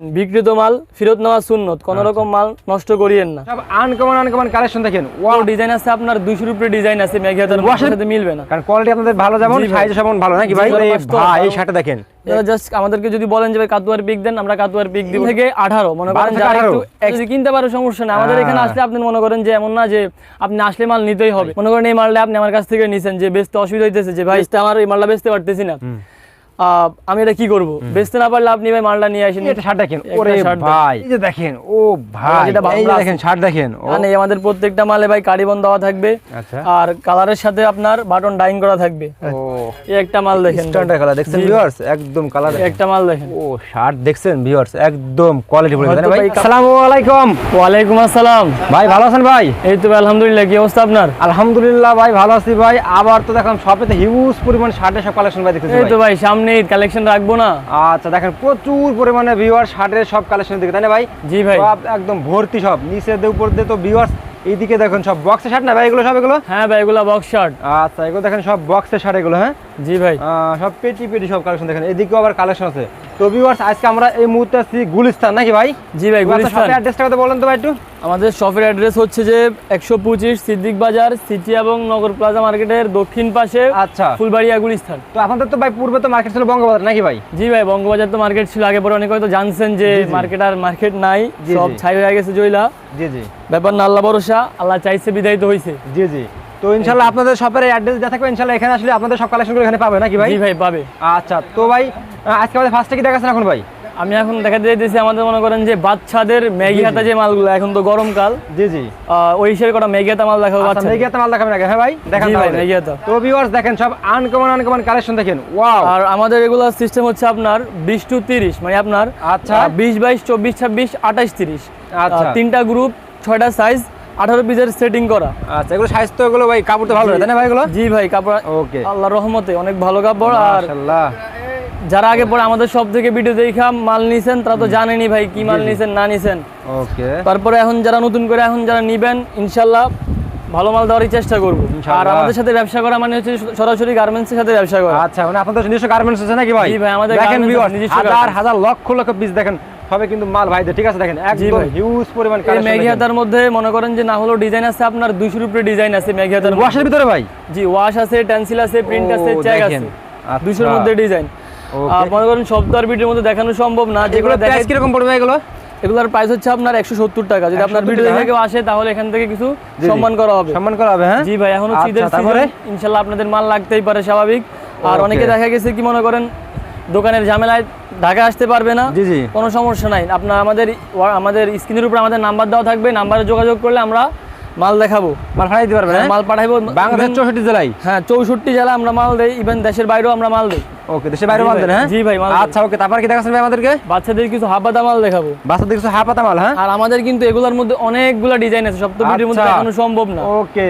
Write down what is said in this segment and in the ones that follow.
বিক্রিত মাল ফেরত নেওয়া সুন্নত কোন আচ্ছা। রকম মাল নষ্ট করিয়েন না। সব আনকমন আনকমন কালেকশন দেখেন। ওয়াও ডিজাইন আছে আপনার দুইশোর উপরে ডিজাইন আছে Washer- সাথে মিলবে না। কারণ কোয়ালিটি আপনাদের ভালো যেমন সাইজ যেমন ভালো নাকি ভাই? ভাই, এই। শার্টটা দেখেন। জাস্ট আমাদেরকে যদি বলেন যে ভাই কাতুয়ার পিক দেন আমরা কাতুয়ার পিক দিব। থেকে আঠারো মনে করেন যারা একটু যদি কিনতে পারো সমস্যা না আমাদের এখানে হ্যাঁ। আসলে আপনি মনে করেন যে এমন না যে আপনি আসলে মাল নিতেই হবে। মনে করেন এই মালটা আপনি আমার কাছ থেকে নিছেন যে বেচতে অসুবিধা হইতেছে যে ভাই আমার এই মালটা বেচতে পারতেছি না। আমি এটা কি করব? বেচতে না পারলে আপনি ভাই মালটা নিয়ে আসেন। এটা শার্ট দেখেন। ওরে ভাই। এই যে দেখেন ও ভাই বাংলা দেখেন শার্ট দেখেন মানে আমাদের প্রত্যেকটা মালে ভাই কারিবন দেওয়া থাকবে। আচ্ছা। আর কালারের সাথে আপনার বাটন ডাইং করা থাকবে। ও। এই একটা মাল দেখেন। স্ট্যান্ডার্ড কালার দেখছেন জি। ভিউয়ার্স একদম কালার একটা মাল দেখেন। ও শার্ট দেখছেন ভিউয়ার্স একদম কোয়ালিটি ফুল ভাই। ভাই কা- আসসালামু আলাইকুম। আসসালাম। ভাই ভালো আছেন ভাই? এই তো আলহামদুলিল্লাহ। কি অবস্থা আপনার? আলহামদুলিল্লাহ ভাই ভালো আছি ভাই। আবার তো দেখলাম শপেতে হিউজ পরিমাণ শার্টের সব কালেকশন ভাই দেখতেছি এই তো ভাই সামনে কালেকশন রাখব না? আচ্ছা দেখেন প্রচুর পরিমাণে ভিউয়ার শার্টের সব কালেকশন দিকে তাই না ভাই? জি ভাই। সব একদম ভর্তি সব নিচে উপর দিয়ে তো ভিউয়ার্স এইদিকে দেখুন সব বক্সের শার্ট না ভাই? এগুলো সব এগুলো? হ্যাঁ ভাই এগুলা বক্স শার্ট আচ্ছা এগুলো দেখেন সব বক্সে শার্ট এগুলো হ্যাঁ? জি ভাই। সব পেটি পেটি সব কালেকশন দেখেন এদিকেও আবার কালেকশন আছে। তো ভিউয়ার্স আজকে আমরা এই মুহূর্তে আছি গুলিস্তান নাকি ভাই? জি ভাই গুলিস্তান। শপের অ্যাড্রেসটা কথা বলেন তো ভাই একটু। আমাদের শপের অ্যাড্রেস হচ্ছে যে একশো পঁচিশ সিদ্দিক বাজার সিটি এবং নগর প্লাজা মার্কেটের দক্ষিণ পাশে আচ্ছা। ফুলবাড়িয়া গুলিস্তান। তো আপনাদের তো ভাই পূর্বে তো মার্কেট ছিল বঙ্গবাজার নাকি ভাই? জি ভাই বঙ্গবাজার তো মার্কেট ছিল আগে পরে অনেক হয়তো জানছেন যে। মার্কেট আর মার্কেট নাই সব ছাই হয়ে গেছে জইলা জি জি। ব্যাপার না আল্লাহ ভরসা আল্লাহ চাইছে বিদায়িত হয়েছে জি জি। তো ইনশাল্লাহ আপনাদের শপের অ্যাড্রেস যা থাকবে ইনশাল্লাহ এখানে আসলে আপনাদের সব কালেকশনগুলো এখানে পাবে নাকি ভাই? ভাই পাবে। আচ্ছা তো ভাই আজকে আমাদের ফার্স্টে কি দেখাচ্ছেন এখন ভাই? আমি এখন দেখাতে দিতেছি আমাদের মনে করেন যে বাচ্চাদের ম্যাগি হাতা যে মালগুলো এখন তো গরমকাল। জি জি। ওই হিসেবে কটা ম্যাগি হাতা মাল দেখাবো আচ্ছা বাচ্চাদের। মেগি হাতে মাল দেখাবেন আগে হ্যাঁ ভাই? দেখান ভাই। ম্যাগি হাতা। তো ভিউয়ার্স দেখেন সব আনকমন আনকমন কালেকশন দেখেন। ওয়াও আর আমাদের এগুলো সিস্টেম হচ্ছে আপনার বিশ টু তিরিশ মানে আপনার আচ্ছা। বিশ বাইশ চব্বিশ ছাব্বিশ আঠাশ তিরিশ। আচ্ছা। তিনটা গ্রুপ ছয়টা সাইজ আঠারো পিসের সেটিং করা। আচ্ছা এগুলো তো এগুলো ভাই কাপড় তো ভালো তাই না ভাই এগুলো? জি ভাই কাপড় ওকে আল্লাহ রহমতে অনেক ভালো কাপড় আর যারা আগে পরে আমাদের সব থেকে ভিডিও দেখা মাল নিছেন তারা তো জানেনি ভাই কি মাল নিছেন না নিছেন। ওকে তারপরে এখন যারা নতুন করে এখন যারা নিবেন ইনশাল্লাহ ভালো মাল দেওয়ারই চেষ্টা করব। আর। আমাদের সাথে ব্যবসা করা মানে হচ্ছে সরাসরি গার্মেন্টসের সাথে ব্যবসা করা। আচ্ছা মানে আপনাদের নিজস্ব গার্মেন্টস আছে নাকি ভাই? জি ভাই, আমাদের দেখেন হাজার হাজার লক্ষ লক্ষ পিস দেখেন সবে কিন্তু মাল ভাইদের ঠিক আছে দেখেন একদম হিউজ পরিমাণ কালেকশন ম্যাগি হাতার মধ্যে মনে করেন যে না হলেও ডিজাইন আছে আপনার দুইশোর উপরে ডিজাইন আছে মধ্যে। ওয়াশের ভিতরে ভাই? জি ওয়াশ আছে টেন্সিল আছে প্রিন্ট আছে চেক আছে। আচ্ছা। দুইশোর মধ্যে ডিজাইন. মনে করেন সব তো আর ভিডিওর মধ্যে দেখানো সম্ভব না যেগুলো প্রাইস দেখাই কীরকম পড়বে এগুলো? এগুলোর প্রাইস হচ্ছে আপনার একশো সত্তর টাকা। যদি আপনার ভিডিও দেখে কেউ আসে তাহলে এখান থেকে কিছু। সম্মান করা হবে। সম্মান করা হবে হ্যাঁ? জি ভাই এখনও আচ্ছা, তারপরে? সিজন ইনশাল্লাহ আপনাদের মাল লাগতেই পারে স্বাভাবিক। আর অনেকে দেখা গেছে কি মনে করেন দোকানের ঝামেলায় ঢাকা আসতে পারবে না? জি জি। কোনো সমস্যা নাই। আপনার আমাদের আমাদের স্ক্রিনের উপর আমাদের নাম্বার দেওয়া থাকবে নাম্বারে যোগাযোগ করলে আমরা মাল দেখাবো। মাল ফাটাই দিতে পারবেন হ্যাঁ মাল পাঠাইবো। বাংলাদেশ চৌষট্টি জেলায়? হ্যাঁ চৌষট্টি জেলা আমরা মাল দেই ইভেন দেশের বাইরেও আমরা মাল দিই। ওকে দেশের বাইরে জি মাল দেন হ্যাঁ? জি ভাই, মাল আচ্ছা ওকে তারপর কি দেখাচ্ছেন ভাই আমাদেরকে? বাচ্চাদের কিছু হাফাদা মাল দেখাবো। বাচ্চাদের কিছু হাফাতা মাল হ্যাঁ? আর আমাদের কিন্তু এগুলোর মধ্যে অনেকগুলা ডিজাইন আছে সব তো ভিডিওর মধ্যে আচ্ছা। দেখানো সম্ভব না। ওকে।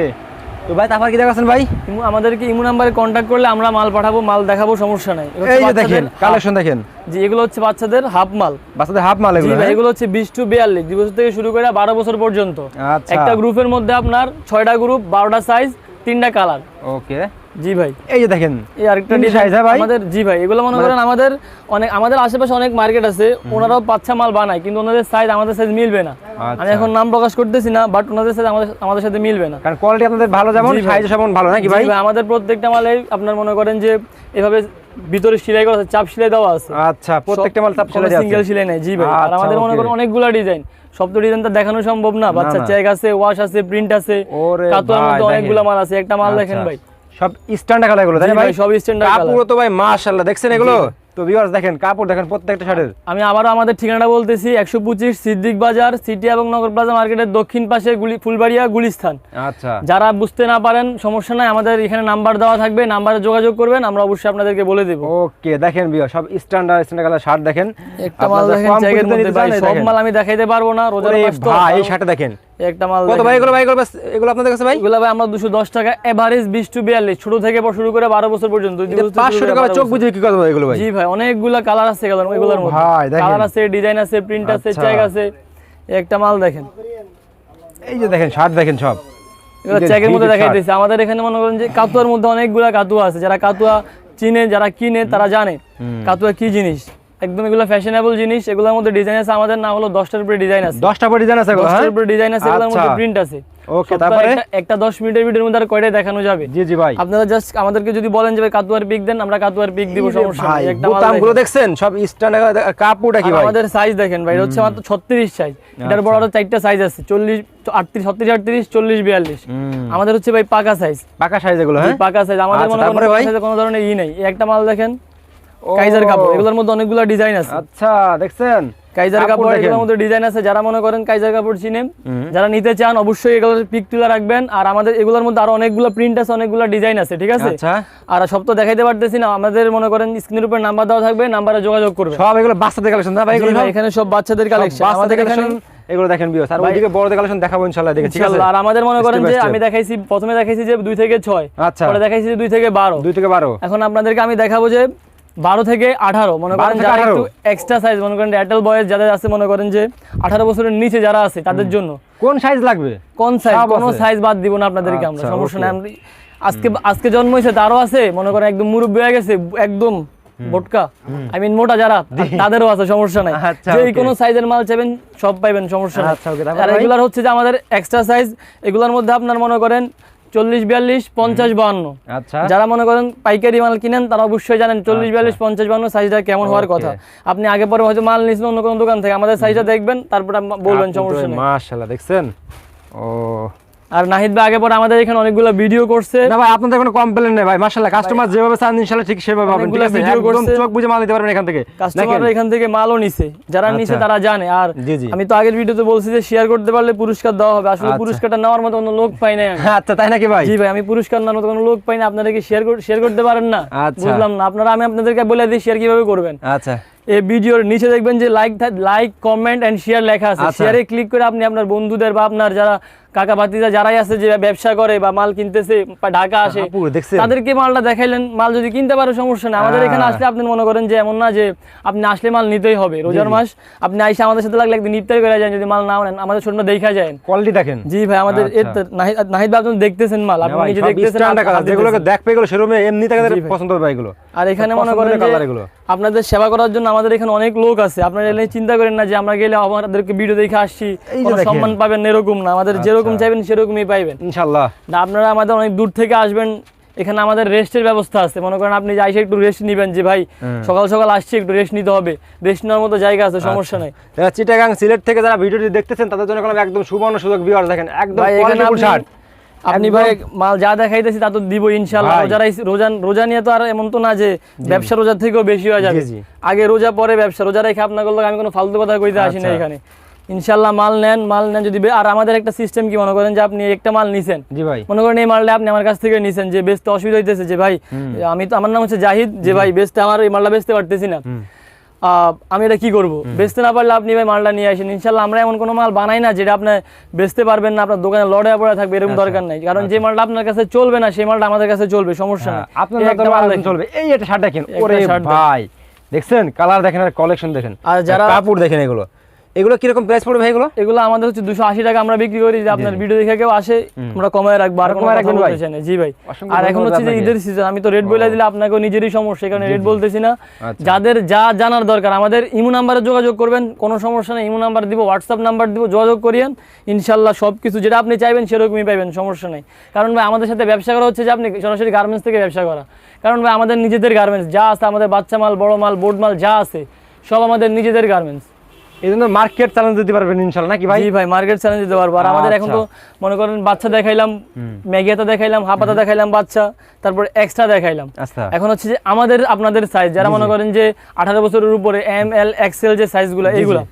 তো ভাই তারপর কি দেখাচ্ছেন ভাই? আমাদেরকে ইমু নাম্বারে কন্ট্যাক্ট করলে আমরা মাল পাঠাবো মাল দেখাবো সমস্যা নাই। এই যে দেখেন কালেকশন দেখেন। জি এগুলো হচ্ছে বাচ্চাদের হাফ মাল। বাচ্চাদের হাফ মাল এগুলো ভাই হ্যাঁ? এগুলো হচ্ছে বিশ টু বিয়াল্লিশ দুই বছর থেকে শুরু করে বারো বছর পর্যন্ত। আচ্ছা। একটা গ্রুপের মধ্যে আপনার 6টা গ্রুপ বারোটা সাইজ তিনটা কালার ওকে জি ভাই এই যে দেখেন এই আরেকটা হ্যাঁ ভাই? আমাদের জি ভাই এগুলো মনে করেন আমাদের অনেক আমাদের আশেপাশে অনেক মার্কেট আছে ওনারাও পাচ্ছা মাল বানায় কিন্তু ওনাদের সাইজ আমাদের সাইজ মিলবে না আচ্ছা। আমি এখন নাম প্রকাশ করতেছি না বাট ওনাদের সাইজ আমাদের আমাদের সাথে মিলবে না কারণ কোয়ালিটি আপনাদের ভালো যেমন সাইজ যেমন ভালো নাকি ভাই আমাদের প্রত্যেকটা মালে আপনার মনে করেন যে এভাবে ভিতরে সেলাই করা আছে চাপ সেলাই দেওয়া আছে আচ্ছা প্রত্যেকটা মাল চাপ চলে সিঙ্গেল সেলাই নেই জি ভাই আর আচ্ছা, আমাদের মনে. করেন অনেকগুলা ডিজাইন সব তো ডিজাইন তো দেখানো সম্ভব না বাচ্চা। চেক আছে ওয়াশ আছে প্রিন্ট আছে ভাই, মধ্যে দেখেন। অনেকগুলা মাল আছে একটা মাল দেখেন আচ্ছা। ভাই সব স্ট্যান্ডার্ড কালার তাই ভাই সব colour। কাপড় তো ভাই মাশাআল্লাহ দেখছেন এগুলো? তো ভিউয়ার্স দেখেন কাপড় দেখেন প্রত্যেকটা শার্টের আমি আবারও আমাদের ঠিকানাটা বলতেছি একশো পঁচিশ সিদ্দিক বাজার সিটি এবং নগর প্লাজা মার্কেটের দক্ষিণ পাশে গুলি ফুলবাড়িয়া গুলিস্থান। আচ্ছা। যারা বুঝতে না পারেন সমস্যা নাই আমাদের এখানে নাম্বার দেওয়া থাকবে নাম্বারে যোগাযোগ করবেন আমরা অবশ্যই আপনাদেরকে বলে দেবো। ওকে দেখেন ভিউয়ার সব স্ট্যান্ডার্ড স্ট্যান্ডার্ড কালার শার্ট দেখেন। একটা মাল দেখেন সব মাল আমি দেখাইতে পারব না রোজার মাস তো এই তাও শার্টটা দেখেন। একটা মাল কত ভাই এগুলো ভাই এগুলো এগুলো আপনাদের কাছে ভাই? এগুলো ভাই আমরা দুশো দশ টাকা এভারেজ বিশ টু বিয়াল্লিশ। ছোট থেকে শুরু করে বারো বছর পর্যন্ত। দুই বছর থেকে পাঁচশো শুরু করে টাকা চোখ বুঝে কি কথা এগুলো ভাই। জি ভাই অনেকগুলা কালার আছে এগুলোর এগুলোর মধ্যে। ভাই, দেখেন। কালার আছে ডিজাইন আছে প্রিন্ট আছে আচ্ছা। চেক আছে। একটা মাল দেখেন। এই যে দেখেন শার্ট দেখেন সব। এগুলো চেকের মধ্যে ঈদের দেখাই দিয়েছে আমাদের এখানে মনে করেন যে কাতুয়ার মধ্যে অনেকগুলা কাতুয়া আছে। যারা কাতুয়া চিনে যারা কিনে তারা জানে কাতুয়া কি জিনিস। একদম এগুলো ফ্যাশনেবল জিনিস এগুলোর মধ্যে ডিজাইন আছে আমাদের না হলো দশটার উপরে ডিজাইন আছে। দশটা পর ডিজাইন আছে এগুলো হ্যাঁ? দশটার উপরে ডিজাইন আছে এগুলোর মধ্যে আচ্ছা। প্রিন্ট আছে। ওকে তারপরে? একটা- একটা দশ মিনিটের ভিডিওর মধ্যে আর কয়টাই দেখানো যাবে? জি জি ভাই। আপনারা জাস্ট আমাদেরকে যদি বলেন যে ভাই কাতুয়ার পিক দেন আমরা কাতুয়ার পিক দিব সমস্যা নেই। একটা মাল বোতামগুলো দেখছেন? সব স্ট্যান্ড কাপড়টা কি ভাই? আমাদের সাইজ দেখেন ভাই এটা হচ্ছে মাত্র ছত্রিশ সাইজ এটার বড় আরও চারটা সাইজ আছে চল্লিশ আটত্রিশ ছত্রিশ আটত্রিশ চল্লিশ বিয়াল্লিশ। হুম। আমাদের হচ্ছে ভাই পাকা সাইজ পাকা সাইজ এগুলো হ্যাঁ? পাকা সাইজ আমাদের আচ্ছা, মনে এ কোনো ধরনের ই নেই। একটা মাল দেখেন। কাইজার কাপড় এগুলোর মধ্যে অনেকগুলো ডিজাইন আছে। আচ্ছা দেখছেন? কাইজার কাপড় এগুলোর মধ্যে ডিজাইন আছে যারা মনে করেন কাইজার কাপড় চিনেন যারা নিতে চান অবশ্যই এগুলোর পিক তুলে রাখবেন। আর আমাদের এগুলোর মধ্যে আরও অনেকগুলো প্রিন্ট আছে অনেকগুলো ডিজাইন আছে ঠিক আছে? আচ্ছা। আর সব তো দেখাইতে পারতেছি না আমাদের মনে করেন স্ক্রিনের উপর নাম্বার দেওয়া থাকবে নাম্বারে যোগাযোগ করবে সব এগুলো বাচ্চাদের কালেকশন ভাই এগুলো? এখানে সব বাচ্চাদের কালেকশন আমাদের এখানে এগুলো দেখেন বিয়স আর ওইদিকে বড়দের কালেকশন দেখাবো ইনশাআল্লাহ দেখে ঠিক আছে? আর আমাদের মনে করেন যে আমি দেখাইছি প্রথমে দেখাইছি যে দুই থেকে ছয় আচ্ছা। পরে দেখাইছি যে দুই থেকে বারো। দুই থেকে বারো। এখন আপনাদেরকে আমি দেখাবো যে বারো থেকে আঠারো মনে করেন যারা একটু এক্সট্রা সাইজ মনে করেন এয়ারটেল বয়েস যাদের আছে মনে করেন যে আঠারো বছরের নিচে যারা আছে তাদের জন্য। কোন সাইজ লাগবে? কোন সাইজ কোনো। সাইজ বাদ দিব না আপনাদেরকে আমরা আচ্ছা, সমস্যা okay. নেই। আমরা- আজকে আজকে জন্ম হয়েছে তারও আছে মনে করেন একদম মুরব্বী হয়ে গেছে একদম বোটকা। আই মিন মোটা যারা তাদেরও আছে সমস্যা নাই। আচ্ছা, যে. কোনো সাইজের মাল চাইবেন সব পাইবেন সমস্যা নাই। আচ্ছা, আর এগুলার হচ্ছে যে আমাদের এক্সট্রা সাইজ এগুলোর মধ্যে আপনার মনে করেন চল্লিশ বিয়াল্লিশ পঞ্চাশ বাহান্ন। আচ্ছা। যারা মনে করেন পাইকারি মাল কিনেন তারা অবশ্যই জানেন চল্লিশ বিয়াল্লিশ পঞ্চাশ বান্ন সাইজটা কেমন হওয়ার কথা। আপনি আগে পরে হয়তো মাল নিয়েছেন অন্য কোনো দোকান থেকে আমাদের সাইজটা দেখবেন তারপরে বলবেন সমস্যা নেই। দেখছেন? ও আর নাহিদ ভাই আগে পরে আমাদের এখানে অনেকগুলো ভিডিও করছে না ভাই আপনাদের কোনো কমপ্লেন নেই ভাই মাশাআল্লাহ কাস্টমার যেভাবে চান ইনশাআল্লাহ ঠিক সেভাবে পাবেন ঠিক আছে একদম করছে। চোখ বুঝে মাল নিতে পারবেন এখান থেকে কাস্টমাররা দেখেন। এখান থেকে মালও নিছে যারা নিছে আচ্ছা। তারা জানে আর। আমি তো আগের ভিডিওতে বলছি যে শেয়ার করতে পারলে পুরস্কার দেওয়া হবে আসলে আচ্ছা। পুরস্কারটা নেওয়ার মতো কোনো লোক পাই আমি। আচ্ছা তাই নাকি ভাই জি ভাই আমি পুরস্কার নেওয়ার মতো কোনো লোক পাই না আপনারা কি শেয়ার শেয়ার করতে পারেন না আচ্ছা। বুঝলাম না আপনারা আমি আপনাদেরকে বলে দিই শেয়ার কীভাবে করবেন আচ্ছা এই ভিডিওর নিচে দেখবেন যে like like comment and share লেখা আছে। শেয়ারে ক্লিক করে আপনি আপনার বন্ধুদের বা আপনার যারা কাকা ভাতিজা যারাই আছে যে ব্যবসা করে বা মাল কিনতেছে ঢাকা আসে তাদেরকে মালটা দেখাইলেন মাল যদি কিনতে পারে সমস্যা নেই। আমাদের এখানে হ্যাঁ। আসলে আপনি মনে করেন যে এমন না যে আপনি আসলে মাল নিতেই হবে। রোজার মাস আপনি আইসা আমাদের সাথে লাগলে একদিন ইফতারি করে যান যদি মাল না নেন আমাদের ছোট দেখা যায়। কোয়ালিটি দেখেন। জি ভাই আমাদের আচ্ছা। নাহিদ ভাই আপনি দেখতেছেন মাল। আপনি নিজে দেখতেছেন যেগুলোকে। দেখবে এগুলো সেরকম এমনি জি পছন্দ হবে এগুলো। আর এখানে মনে করেন যে আপনাদের সেবা করার জন্য আমাদের এখানে অনেক লোক আছে। আপনারা চিন্তা করেন না যে আমরা গেলে আমাদেরকে ভিডিও দেখে আসছি। সম্মান পাবেন এরকম না। আমাদের যেরকম আচ্ছা। চাইবেন সেরকমই পাইবেন। ইনশাআল্লাহ। না আপনারা আমাদের অনেক দূর থেকে আসবেন এখানে আমাদের রেস্টের ব্যবস্থা আছে। মনে করেন আপনি যে আইসে একটু রেস্ট নিবেন যে ভাই সকাল সকাল আসছি একটু রেস্ট নিতে হবে। রেস্ট নেওয়ার মতো জায়গা আছে সমস্যা আচ্ছা। নাই। যারা চিটাগাং সিলেট থেকে যারা ভিডিওটি দেখতেছেন তাদের জন্য একদম সুবর্ণ সুযোগ ভিউয়ার দেখেন একদম শার্ট আপনি ভাই মাল যা দেখাইতেছি তা তো দিব ইনশাল্লাহ। রোজার রোজা রোজা নিয়ে তো আর এমন তো না যে ব্যবসা রোজার থেকেও বেশি হয়ে যাবে। আগে রোজা পরে ব্যবসা। রোজা রেখে আপনার আমি কোনো ফালতু কথা কইতে আসি না আচ্ছা। এখানে। ইনশাল্লাহ মাল নেন মাল নেন যদি আর আমাদের একটা সিস্টেম কি মনে করেন যে আপনি একটা মাল নিছেন? জি ভাই। মনে করেন এই মালটা আপনি আমার কাছ থেকে নিছেন যে বেচতে অসুবিধা হইতেছে যে ভাই আমি তো আমার নাম হচ্ছে জাহিদ যে ভাই বেচতে আমার এই মালটা বেচতে পারতেছি না। আমি এটা কি করব? বেচতে না পারলে আপনি ভাই মালটা নিয়ে আসেন। ইনশাল্লাহ আমরা এমন কোনো মাল বানাই না যেটা আপনি বেচতে পারবেন না আপনার দোকানে লড়ে পড়ে থাকবে এরকম আচ্ছা, দরকার নাই। কারণ যে মালটা আপনার কাছে চলবে না সেই মালটা আমাদের কাছে চলবে সমস্যা হ্যাঁ, নেই আপনার। চলবে। এই একটা শার্ট দেখেন। ওরে দেখেন। ভাই দেখছেন? কালার দেখেন আর কালেকশন দেখেন। আর যারা- কাপড় দেখেন এগুলো। এগুলো কীরকম প্রাইস পড়বে ভাই এগুলো? এগুলো আমাদের হচ্ছে দুশো আশি টাকা আমরা বিক্রি করি যে আপনার ভিডিও দেখে কেউ আসে আমরা কমায় রাখব আর কমায় রাখবেন ভাই? জি ভাই। আর এখন হচ্ছে যে ঈদের সিজন আমি তো রেড বলে দিলে আপনাকেও নিজেরই সমস্যা কারণে রেড বলতেছি না। আচ্ছা। যাদের যা জানার দরকার আমাদের ইমো নাম্বারে যোগাযোগ করবেন কোনো সমস্যা নেই ইমো নাম্বার দিব হোয়াটসঅ্যাপ নাম্বার দিব যোগাযোগ করিয়েন ইনশাল্লাহ সব কিছু যেটা আপনি চাইবেন সেরকমই পাইবেন সমস্যা নেই। কারণ ভাই আমাদের সাথে ব্যবসা করা হচ্ছে যে আপনি সরাসরি গার্মেন্টস থেকে ব্যবসা করা। কারণ ভাই আমাদের নিজেদের গার্মেন্টস যা আছে আমাদের বাচ্চা মাল বড় মাল বোর্ড মাল যা আছে সব আমাদের নিজেদের গার্মেন্টস এই জন্য মার্কেট চ্যালেঞ্জ দিতে পারবেন নাকি ভাই? ভাই মার্কেট চ্যালেঞ্জ দিতে পারব। আর আমাদের এখন তো মনে করেন বাচ্চা দেখাইলাম ম্যাগিয়াতা দেখাইলাম হাপাতা দেখাইলাম বাচ্চা তারপর এক্সট্রা দেখাইলাম। আচ্ছা। এখন হচ্ছে যে আমাদের আপনাদের সাইজ যারা মনে করেন যে আঠারো বছরের উপরে এম এল এক্সেল যে সাইজ সাইজগুলো এইগুলা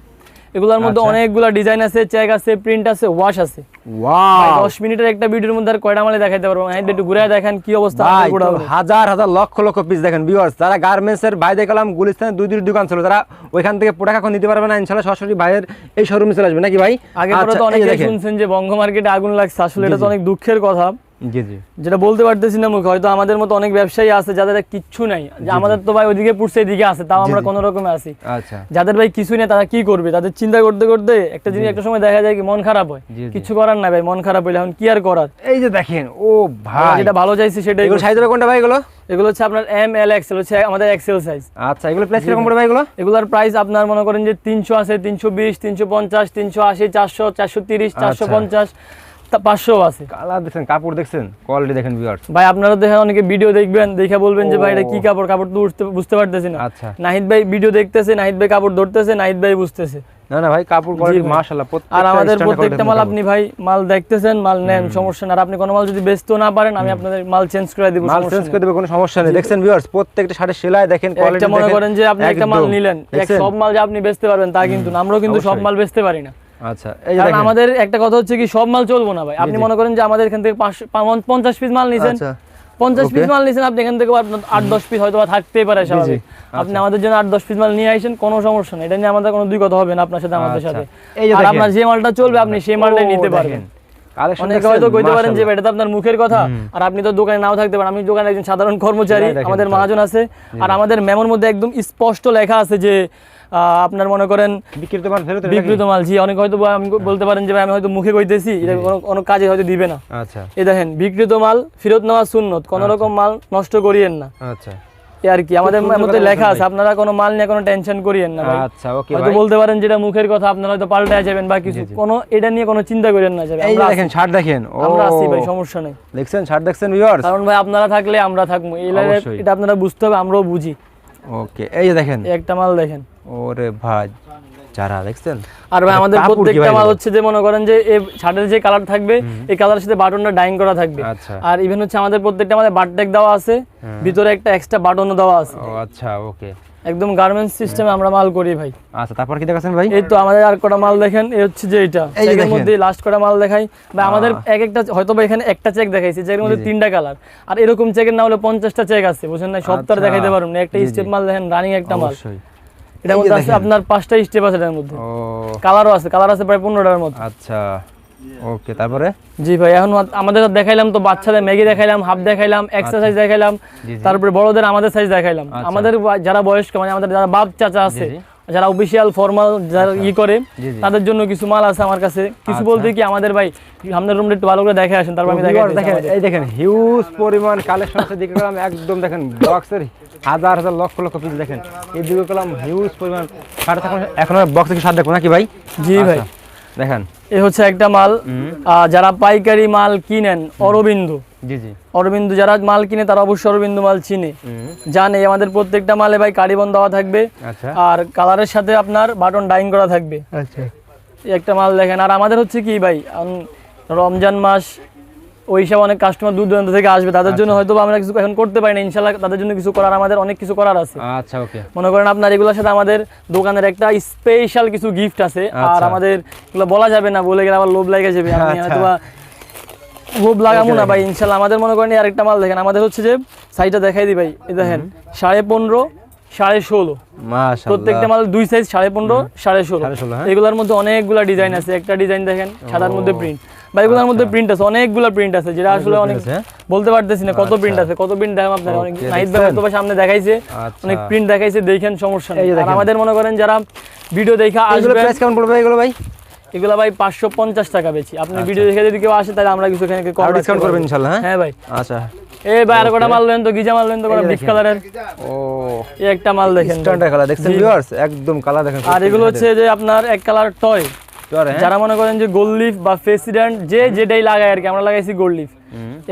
এগুলোর মধ্যে আচ্ছা। অনেকগুলা ডিজাইন আছে চেক আছে প্রিন্ট আছে ওয়াশ আছে। ওয়াও দশ মিনিটের একটা ভিডিওর মধ্যে আর কয়টা মালে দেখাইতে পারব? হ্যাঁ একটু ঘুরে দেখেন কি অবস্থা ভাই হাজার হাজার লক্ষ লক্ষ পিস দেখেন ভিউয়ার্স যারা গার্মেন্টস এর ভাই দেখলাম গুলিস্তানে দুই দুই দোকান ছিল তারা ওইখান থেকে প্রোডাক্ট এখন নিতে পারবে না ইনশাআল্লাহ সরাসরি ভাইয়ের এই শোরুমে চলে আসবে নাকি ভাই? আগে আচ্ছা, তো এই অনেকে শুনছেন যে বঙ্গ মার্কেটে আগুন লাগছে আসলে এটা তো অনেক দুঃখের কথা। জি জি। যেটা বলতে পারতেছি না মুখে হয়তো আমাদের মতো অনেক ব্যবসায়ী আছে যাদের কিচ্ছু নাই। যে আমাদের তো ভাই ওইদিকে পুষছে এদিকে আছে তাও আমরা কোনো রকমে আছি। আচ্ছা। যাদের ভাই কিছু নেই তারা কি করবে? তাদের চিন্তা করতে করতে একটা জিনিস একটা সময় দেখা যায় কি মন খারাপ হয়। কিছু করার না ভাই মন খারাপ হইলে এখন কি আর করার? এই যে দেখেন ও ভাই। যেটা ভালো চাইছি সেটাই এগুলো। সাইজ কোনটা ভাই এগুলো? এগুলো হচ্ছে আপনার এম এল এক্সেল হচ্ছে আমাদের এক্সেল সাইজ আচ্ছা এগুলো প্রাইস কীরকম পড়বে ভাই এগুলো? এগুলোর প্রাইস আপনার মনে করেন যে তিনশো আছে তিনশো বিশ তিনশো পঞ্চাশ তিনশো আশি চারশো চারশো তিরিশ চারশো আচ্ছা। পঞ্চাশ। পাঁচশো আছে। কালার দেখছেন কাপড় দেখছেন? কোয়ালিটি দেখেন ভিউয়ার্স ভাই আপনারা দেখে অনেকে ভিডিও দেখবেন দেখে বলবেন যে ভাই এটা কি কাপড়? কাপড় তো বুঝতে পারতেছি না। আচ্ছা। নাহিদ ভাই ভিডিও দেখতেছে নাহিদ ভাই কাপড় ধরতেছে নাহিদ ভাই বুঝতেছে। না না ভাই কাপড় কোয়ালিটি মাশাআল্লাহ আর আমাদের প্রত্যেকটা মাল আপনি ভাই মাল দেখতেছেন মাল নেন সমস্যা না। আর আপনি কোনো মাল যদি বেচতেও না পারেন আমি আপনাদের মাল চেঞ্জ করে দিব মাল চেঞ্জ করে দেবে কোনো সমস্যা নেই। দেখছেন ভিউয়ার্স প্রত্যেকটা সেলাই দেখেন কোয়ালিটি একটা মনে করেন যে আপনি একটা মাল নিলেন। সব মাল যে আপনি বেচতে পারবেন তা কিন্তু আমরাও কিন্তু সব মাল বেচতে পারি না। আচ্ছা কারণ আমাদের একটা কথা হচ্ছে কি সব মাল চলবো না ভাই। আপনি মনে করেন যে আমাদের এখান থেকে পঞ্চাশ পিস মাল নিছেন। আচ্ছা পঞ্চাশ পিস মাল নিয়েছেন আপনি এখান থেকে আপনার আট দশ পিস হয়তো বা থাকতেই পারে স্বাভাবিক। আচ্ছা। আপনি আমাদের জন্য আট দশ পিস মাল নিয়ে আসেন কোনো সমস্যা নেই। এটা নিয়ে আমাদের কোনো দুই কথা হবে না আপনার সাথে আমাদের। সাথে। আর আপনার যে মালটা চলবে আপনি সেই মালটাই নিতে পারবেন। অনেকে হয়তো কইতে পারেন যে এটা তো আপনার মুখের কথা। আর আপনি তো দোকানে নাও থাকতে পারেন। আমি দোকানে একজন সাধারণ কর্মচারী আমাদের মহাজন আছে। আর আমাদের মেমোর মধ্যে একদম স্পষ্ট লেখা আছে যে আহ, আপনার মনে করেন বিক্রিত মাল ফেরত মাল জি অনেক হয়তো আমি বলতে পারেন যে আমি হয়তো মুখে কইতেছি এটা কোনো কোনো কাজে হয়তো দিবে না। আচ্ছা। এই দেখেন বিকৃত মাল ফেরত নেওয়া সুন্নত কোন রকম মাল নষ্ট করিয়েন না। আচ্ছা। আর কি আমাদের মধ্যে লেখা আছে আপনারা কোনো মাল নিয়ে কোনো টেনশন করিয়েন না ভাই। আচ্ছা ওকে ভাই। বলতে পারেন যেটা মুখের কথা আপনারা হয়তো পাল্টায় যাবেন বা কিছু। কোনো এটা নিয়ে কোনো চিন্তা করেন না যাবে আমরা দেখেন ছাড় দেখেন। ও আমরা ভাই সমস্যা নাই। দেখছেন ছাড় দেখছেন ভিউয়ার্স কারণ ভাই আপনারা থাকলে আমরা থাকব। এই লাইনে এটা আপনারা বুঝতে হবে আমরাও বুঝি। ওকে এই যে দেখেন। একটা মাল দেখেন। ওরে ভাই। যারা দেখছেন আর ভাই আমাদের প্রত্যেকটা মাল হচ্ছে যে মনে করেন যে এই শার্টের যে কালার থাকবে এই কালারের সাথে বাটনটা ডাইং করা থাকবে। আচ্ছা। আর ইভেন হচ্ছে আমাদের প্রত্যেকটা আমাদের বাটটেক দেওয়া আছে ভিতরে একটা এক্সট্রা বাটনও দেওয়া আছে। ও আচ্ছা ওকে একদম গার্মেন্টস সিস্টেমে আমরা মাল করি ভাই। আচ্ছা তারপর কি দেখাচ্ছেন ভাই? এই তো আমাদের আর কটা মাল দেখেন এই হচ্ছে যে এটা। দেখেন। মধ্যে লাস্ট কটা মাল দেখাই। বা আমাদের এক একটা হয়তো বা এখানে একটা চেক দেখাইছি চেকের মধ্যে তিনটা কালার আর এরকম চেকের না হলে পঞ্চাশটা চেক আছে বুঝছেন না? আর আচ্ছা। দেখাইতে পারুন না। একটা। স্টেপ মাল দেখেন রানিং একটা মাল। অবশ্যই। এটার মধ্যে আছে আপনার পাঁচটা স্টেপ আছে এটার মধ্যে। ও। কালারও আছে কালার আছে প্রায় পনেরোটার মতো আচ্ছা ওকে তারপরে? জি ভাই এখন আমাদের দেখাইলাম তো বাচ্চাদের ম্যাগি দেখাইলাম হাফ দেখাইলাম এক্সারসাইজ দেখাইলাম আচ্ছা। জি। তারপরে বড়দের আমাদের সাইজ দেখাইলাম। আচ্ছা। আমাদের যারা বয়স্ক মানে আমাদের যারা বাপ চাচা আছে যারা অফিসিয়াল ফর্মাল যারা ই করে। তাদের জন্য কিছু মাল আছে আমার কাছে। কিছু আচ্ছা। বলতে কি আমাদের ভাই আপনার রুমটা একটু ভালো করে দেখে আসেন তারপর আমি দেখেন এই দেখেন হিউজ পরিমাণ কালেকশন আছে দিকে গেলাম একদম দেখেন বক্সের হাজার হাজার লক্ষ লক্ষ পিস দেখেন। এই দিকে গেলাম হিউজ পরিমাণ শার্ট এখন এখন বক্সে কি শার্ট দেখব নাকি ভাই? জি ভাই। আচ্ছা, দেখেন। এই হচ্ছে একটা মাল যারা পাইকারি মাল কিনেন অরবিন্দু। জি জি। অরবিন্দু যারা মাল কিনে তারা অবশ্যই অরবিন্দু মাল চিনে। জানে আমাদের প্রত্যেকটা মালে ভাই কারিবন দেওয়া থাকবে। আচ্ছা। আর কালারের সাথে আপনার বাটন ডাইং করা থাকবে। আচ্ছা। একটা মাল দেখেন আর আমাদের হচ্ছে কি ভাই রমজান মাস ওই হিসাবে অনেক কাস্টমার দূর দূরান্ত থেকে আসবে তাদের জন্য হয়তো বা আমরা কিছু এখন করতে পারি না ইনশাল্লাহ তাদের জন্য কিছু করার আমাদের অনেক কিছু করার আছে। আচ্ছা ওকে। মনে করেন আপনার এগুলোর সাথে আমাদের দোকানের একটা স্পেশাল কিছু গিফট আছে আর আচ্ছা। আমাদের এগুলো বলা যাবে না বলে গেলে আবার লোভ লাগে যাবে আমি আচ্ছা। হয়তো বা লোভ লাগাবো না ভাই ইনশাল্লাহ। আমাদের মনে করেন আরেকটা মাল দেখেন আমাদের হচ্ছে যে সাইজটা দেখাই দিই ভাই। এই দেখেন সাড়ে পনেরো সাড়ে ষোলো। প্রত্যেকটা মাল দুই সাইজ সাড়ে পনেরো সাড়ে ষোলো। হ্যাঁ। এগুলোর মধ্যে অনেকগুলা ডিজাইন আছে। একটা ডিজাইন দেখেন সাদার মধ্যে প্রিন্ট বা এগুলোর মধ্যে প্রিন্ট আছে অনেকগুলা প্রিন্ট আছে যেটা আসলে অনেক হ্যাঁ? বলতে পারতেছি না কত প্রিন্ট আছে কত প্রিন্ট দেখাম আপনার অনেক Okay, নাহিদ ভাই দেখছেন? হয়তো বা সামনে দেখাইছে আচ্ছা। অনেক প্রিন্ট দেখাইছে দেখেন সমস্যা নেই। আমাদের মনে করেন যারা ভিডিও দেখা আসবে প্রাইস কেমন পড়বে এগুলো ভাই? এগুলো ভাই পাঁচশো পঞ্চাশ টাকা বেশি। আপনি ভিডিও দেখে যদি কেউ আসে তাহলে আমরা কিছু এখানে কম ডিসকাউন্ট করবেন ইনশাআল্লাহ হ্যাঁ? হ্যাঁ ভাই। আচ্ছা। এই ভাই আর কোটা মাল লেন তো? গিজা মাল লেন তো? কালারের ও। এই একটা মাল দেখেন স্ট্যান্ডার্ড কালার দেখছেন ভিউয়ার্স একদম কালার দেখেন আর এগুলো হচ্ছে যে আপনার এক কালার টয় হ্যাঁ? যারা মনে করেন যে গোল্ড লিফ বা ফেসিডেন্ট যে যেটাই লাগায় আর কি আমরা লাগাইছি গোল্ড লিফ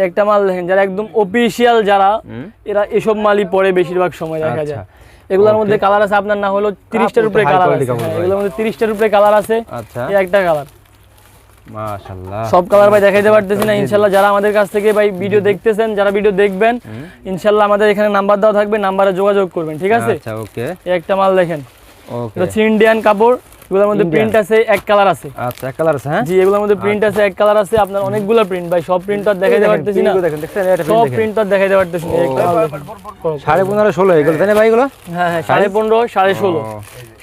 একটা মাল দেখেন যারা একদম অফিসিয়াল যারা এরা এসব মালই পরে বেশিরভাগ সময় দেখা যায়। আচ্ছা। এগুলোর মধ্যে কালার আছে আপনার না হলো তিরিশটার উপরে কালার আছে। হ্যাঁ। এগুলোর মধ্যে তিরিশটার উপরে কালার আছে আচ্ছা। একটা কালার সব কালার ভাই দেখাইতে পারতেছি না ইনশাল্লাহ যারা আমাদের কাছ থেকে ভাই ভিডিও দেখতেছেন যারা ভিডিও দেখবেন ইনশাল্লাহ আমাদের এখানে নাম্বার দেওয়া থাকবে নাম্বারে যোগাযোগ করবেন ঠিক আছে? আচ্ছা একটা মাল দেখেন। ইন্ডিয়ান কাপড়। এগুলোর মধ্যে প্রিন্ট আছে এক কালার আছে। আচ্ছা এক কালার আছে হ্যাঁ? জি এগুলোর মধ্যে প্রিন্ট আছে এক কালার আছে আপনার অনেকগুলো প্রিন্ট ভাই সব প্রিন্ট আর দেখাইতে পারতেছি না। print দেখেন এটা সব প্রিন্ট আর দেখাইতে পারতেছি না। সাড়ে পনেরো ষোলো এগুলো তাই না ভাই এগুলো? হ্যাঁ হ্যাঁ সাড়ে পনেরো সাড়ে ষোলো। ও,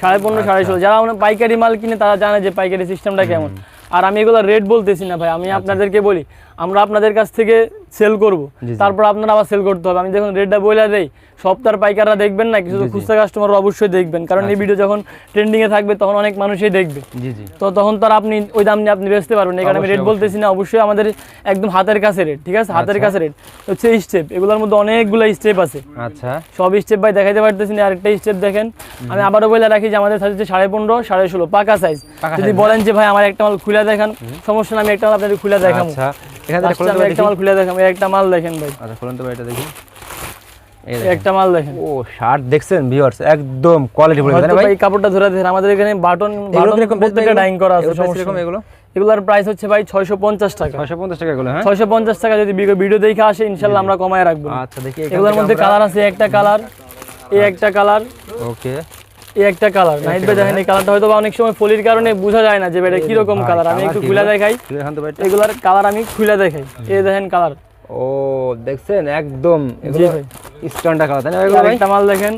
সাড়ে পনেরো সাড়ে ষোলো। যারা আমরা পাইকারি মাল কিনে তারা জানে যে পাইকারি সিস্টেমটা কেমন। আর আমি এগুলো রেট বলতেছি না ভাই আমি আপনাদেরকে বলি আমরা আপনাদের কাছ থেকে সেল করব। তারপর আপনারা আবার সেল করতে হবে। আমি যখন রেটটা বইলা দেই। সপ্তাহ পাইকাররা দেখবেন না? কিছু। খুচরা কাস্টমার অবশ্যই দেখবেন। কারণ এই ভিডিও যখন ট্রেন্ডিং এ থাকবে তখন অনেক মানুষই দেখবে। জি জি। তো তখন তার আপনি ওই দাম নিয়ে আপনি বেচতে পারবেন। না এই কারণে আমি রেট বলতেছি না অবশ্যই। আমাদের একদম হাতের কাছে রেট ঠিক আছে? হাতের আচ্ছা। কাছে রেট হচ্ছে স্টেপ এগুলোর মধ্যে অনেকগুলো স্টেপ আছে। আচ্ছা। সব স্টেপ ভাই দেখাইতে পারতেছি না আরেকটা স্টেপ দেখেন। আমি আবারও বলে রাখি যে আমাদের সাইজ হচ্ছে সাড়ে পনেরো সাড়ে ষোলো পাকা সাইজ যদি বলেন যে ভাই আমার একটা মাল খুলে দেখান সমস্যা না আমি একটা মাল আপনাদের খুলে দেখাবো। আচ্ছা এখান একটা মাল খুলে দেখাবো একটা মাল দেখেন ভাই। আচ্ছা খুলুন তো ভাই এটা দেখি। এই এই একটা মাল দেখেন। ও শার্ট দেখছেন ভিউয়ার্স একদম কোয়ালিটি বলে হয়তো তাই না ভাই? ভাই এই কাপড়টা ধরে দেখেন আমাদের এখানে বাটন এগুলো বাটন প্রত্যেকটা ডাইং করা আছে সমস্যা এরকম এগুলো? এগুলোর প্রাইস হচ্ছে ভাই টাকা। 650 টাকা এগুলো হ্যাঁ? টাকা যদি ভিডিও দেখে আসে ইনশাল্লাহ আমরা কমায় রাখব। আচ্ছা দেখি এগুলোর মধ্যে কালার আছে একটা কালার এই একটা কালার ওকে এই একটা কালার নাইট ভাই দেখেন এই কালারটা হয়তো বা অনেক সময় ফলির কারণে বোঝা যায় না যে এটা কীরকম কালার আমি একটু খুলে দেখাই। এগুলার কালার আমি খুলে দেখাই। এই দেখেন কালার ও দেখছেন? একদম এগুলো স্ট্যান্ডার্ড কালার তাই না এগুলো একটা মাল দেখেন।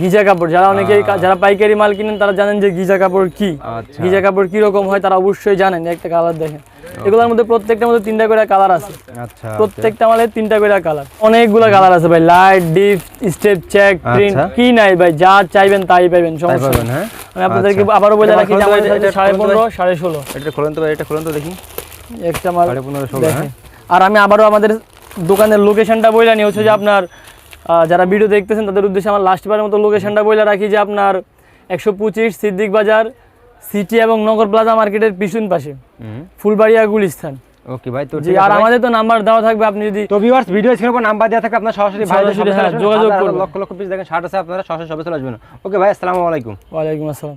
গিজা কাপড়। যারা অনেকে যারা পাইকারি মাল কিনেন তারা জানেন যে গিজা কাপড় কি। আচ্ছা। গিজা কাপড় কি রকম হয় তারা অবশ্যই জানেন। একটা কালার দেখেন। এগুলোর মধ্যে প্রত্যেকটার মধ্যে তিনটা করে কালার আছে। আচ্ছা প্রত্যেকটা মালের তিনটা করে কালার অনেকগুলো কালার আছে ভাই light deep step check print. কি নাই ভাই যা চাইবেন তাই সমস্যা পাবেন নেই। হ্যাঁ? আমি আপনাদেরকে আচ্ছা। আবারও বলে রাখি যে আমাদের এটা, এটা সাড়ে খুলুন তো পনেরো সাড়ে ষোলো। এটা খুলুন তো ভাই এটা খুলুন তো দেখি। একটা মাল সাড়ে পনেরো ষোলো দেখেন। হ্যাঁ? আর আমি আবারও আমাদের দোকানের লোকেশনটা বইলা নিয়ে হচ্ছে যে আপনার যারা ভিডিও দেখতেছেন তাদের উদ্দেশ্যে আমার লাস্ট বারের মতো লোকেশনটা বইলা রাখি যে আপনার একশো পঁচিশ সিদ্দিক বাজার সিটি এবং নগর প্লাজা মার্কেটের পিছন পাশে। ফুলবাড়িয়া গুলিস্তান। ওকে ভাই তো আর আমাদের তো নাম্বার দেওয়া থাকবে আপনি যদি তো ভিউয়ার্স ভিডিও স্ক্রিনে পর নাম্বার দেওয়া থাকে আপনারা সরাসরি ভাই সরাসরি, হ্যাঁ, যোগাযোগ করুন লক্ষ লক্ষ পিস দেখেন শার্ট আছে আপনারা সরাসরি সবে চলে আসবেন। ওকে ভাই আসসালামু আলাইকুম। ওয়া আলাইকুম আসসালাম।